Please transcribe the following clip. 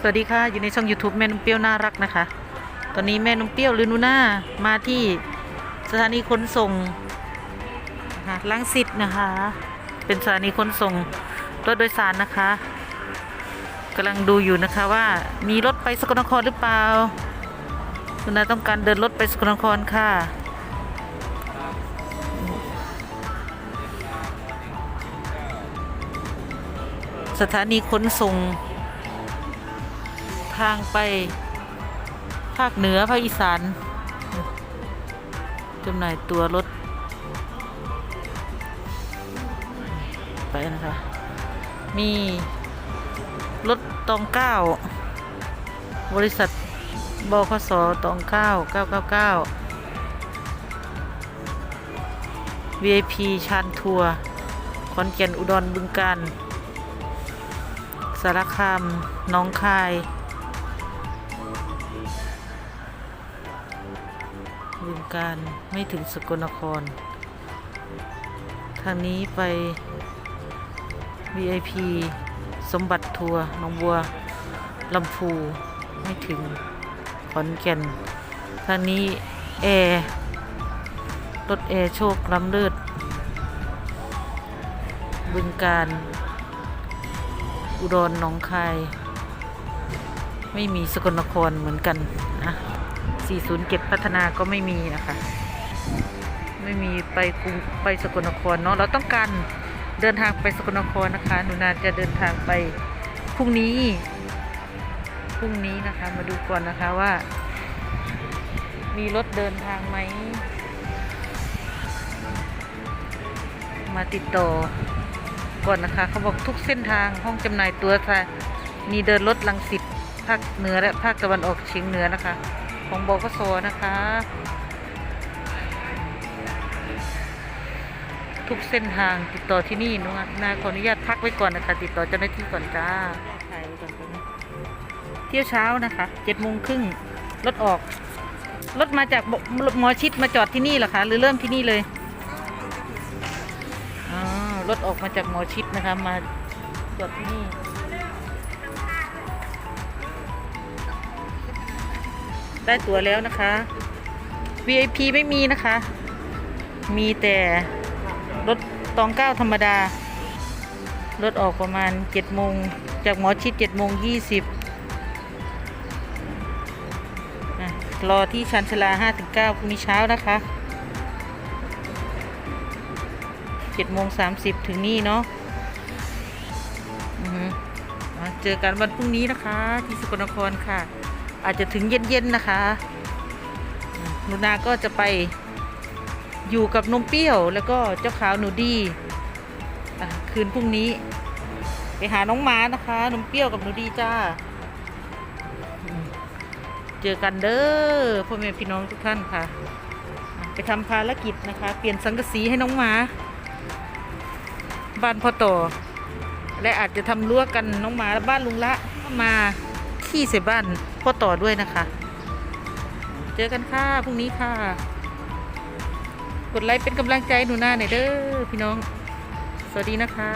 สวัสดีค่ะ อยู่ในช่อง YouTube แม่นุ่มเปรี้ยวน่ารักนะคะ ตอนนี้แม่นุ่มเปรี้ยวหรือนูน่ามาที่สถานีขนส่งนะคะลังสิตนะคะ เป็นสถานีขนส่งรถโดยสารนะคะกำลังดูอยู่นะคะว่ามีรถไปสกลนครหรือเปล่านูน่าต้องการเดินรถไปสกลนครค่ะสถานีขนส่ง ทางไป ภาคเหนือ ภาคอีสานจำหน่ายตัวรถ ไปนะคะ มีรถตองเก้า บริษัทบคสตองเก้าเก้าเก้าเก้า VIP ชานทัวร์ขอนแก่นอุดรบึงการสารคามน้องคาย การไม่ถึงสกลนคร ทางนี้ไป VIP สมบัติทัวร์หนองบัวลำพูไม่ถึงขอนแก่น ทางนี้แอร์รถแอร์โชคล้ำเลิศบึงการ อุดรหนองคาย ไม่มีสกลนครเหมือนกันนะ 40 เก็บพัฒนาก็ไม่มีนะคะ ไม่มีไปกรุงไปสกลนครเนาะเราต้องการเดินทางไปสกลนครนะคะหนูนาจะเดินทางไปพรุ่งนี้พรุ่งนี้นะคะมาดูก่อนนะคะว่า มีรถเดินทางไหมมาติดต่อก่อนนะคะ เขาบอกทุกเส้นทางห้องจำหน่ายตัวค่ะมีเดินรถลังสิตภาคเหนือและภาคตะวันออกเฉียงเหนือนะคะ ของบกสนะคะ ทุกเส้นทางติดต่อที่นี่นุนาขออนุญาตพักไว้ก่อนนะคะ ติดต่อเจ้าหน้าที่ก่อนจ้าถ่ายไว้ก่อนตรงนี้เที่ยวเช้านะคะเจ็ดโมงครึ่งรถออกรถมาจากหมอชิดมาจอดที่นี่เหรอคะ หรือเริ่มที่นี่เลยอ๋อรถออกมาจากหมอชิดนะคะ มาจอดที่นี่ ได้ตั๋วแล้วนะคะ VIP ไม่มีนะคะ มีแต่รถตองเก้าธรรมดา รถออกประมาณเจ็ดโมง จากหมอชิดเจ็ดโมงยี่สิบรอที่ชันชลาห้าถึงเก้าพรุ่งนี้เช้านะคะเจ็ดโมงสามสิบถึงนี่เนาะะเจอกันวันพรุ่งนี้นะคะ ที่สกลนครค่ะ อาจจะถึงเย็นๆนะคะหนูนาก็จะไปอยู่กับนมเปรี้ยวแล้วก็เจ้าขาวหนูดีคืนพรุ่งนี้ ไปหาน้องหมานะคะนมเปรี้ยวกับหนูดีจ้า เจอกันเด้อพ่อแม่พี่น้องทุกท่านค่ะ ไปทำภารกิจนะคะ เปลี่ยนสังกะสีให้น้องหมาบ้านพ่อต่อและอาจจะทำรั้วกันน้องหมาและบ้านลุงละมา ขี้ใส่บ้านพ่อต่อด้วยนะคะ เจอกันค่ะพรุ่งนี้ค่ะ กดไลค์เป็นกำลังใจหนูหน้าหน่อยเด้อพี่น้อง สวัสดีนะคะ